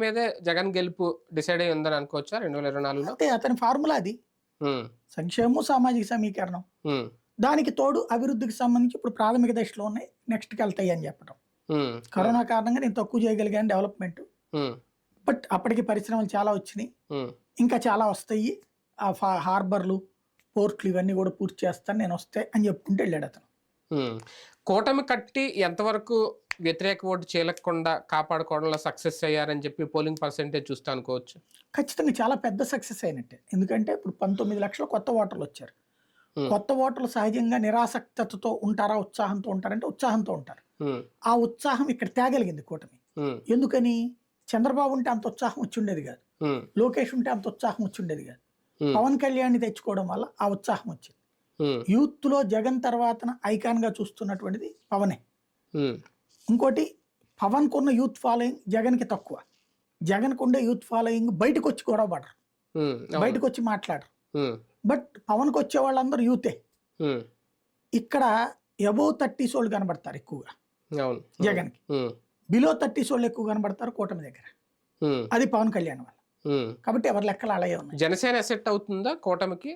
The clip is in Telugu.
మీదే జగన్ గెలుపు డిసైడ్ అయ్యి ఉందని అనుకోవచ్చా? రెండు వేల ఇరవై నాలుగులో? అంతే అతని ఫార్ములా అది. సంక్షేమం సామాజిక సమీకరణం. దానికి తోడు అభివృద్ధికి సంబంధించి ఇప్పుడు ప్రాథమిక దశలో ఉన్నాయి నెక్స్ట్కి వెళ్తాయి అని చెప్పడం కరోనా కారణంగా నేను తక్కువ చేయగలిగాను డెవలప్మెంట్. బట్ అప్పటికి పరిశ్రమలు చాలా వచ్చినాయి. ఇంకా చాలా వస్తాయి. ఆ హార్బర్లు పోర్ట్లు ఇవన్నీ కూడా పూర్తి చేస్తాను నేను వస్తే అని చెప్పుకుంటూ వెళ్ళాడు అతను. కూటమి కట్టి ఎంతవరకు వ్యతిరేక ఓటు చీలకుండా కాపాడుకోవడంలో సక్సెస్ అయ్యారని చెప్పి పోలింగ్ పర్సెంటేజ్ చూస్తే అనుకోవచ్చు. ఖచ్చితంగా చాలా పెద్ద సక్సెస్ అయినట్టే. ఎందుకంటే ఇప్పుడు పంతొమ్మిది లక్షల కొత్త ఓటర్లు వచ్చారు. కొత్త ఓటర్లు సహజంగా నిరాసక్తతతో ఉంటారా ఉత్సాహంతో ఉంటారంటే ఉత్సాహంతో ఉంటారు. ఆ ఉత్సాహం ఇక్కడ తేగలిగింది కూటమి. ఎందుకని? చంద్రబాబు ఉంటే అంత ఉత్సాహం వచ్చి ఉండేది కాదు. లోకేష్ ఉంటే అంత ఉత్సాహం వచ్చి ఉండేది కాదు. పవన్ కళ్యాణ్ తెచ్చుకోవడం వల్ల ఆ ఉత్సాహం వచ్చింది. యూత్లో జగన్ తర్వాతన ఐకాన్గా చూస్తున్నటువంటిది పవనే. ఇంకోటి పవన్ కున్న యూత్ ఫాలోయింగ్ జగన్కి తక్కువ. జగన్ ఉండే యూత్ ఫాలోయింగ్ బయటకు వచ్చి గొడవ పడరు. బయటకు వచ్చి మాట్లాడరు బట్ పవన్కి వచ్చే వాళ్ళందరూ యూతే. ఇక్కడ ఎబోవ్ థర్టీస్ వాళ్ళు కనబడతారు ఎక్కువగా. జగన్కి బిలో థర్టీస్ వాళ్ళు ఎక్కువ కనబడతారు కూటమి దగ్గర. అది పవన్ కళ్యాణ్ వల్ల. కాబట్టి ఎవరి లెక్కలు అలాగే ఉన్నాయి. జనసేన ఎసెట్ అవుతుందా కూటమికి?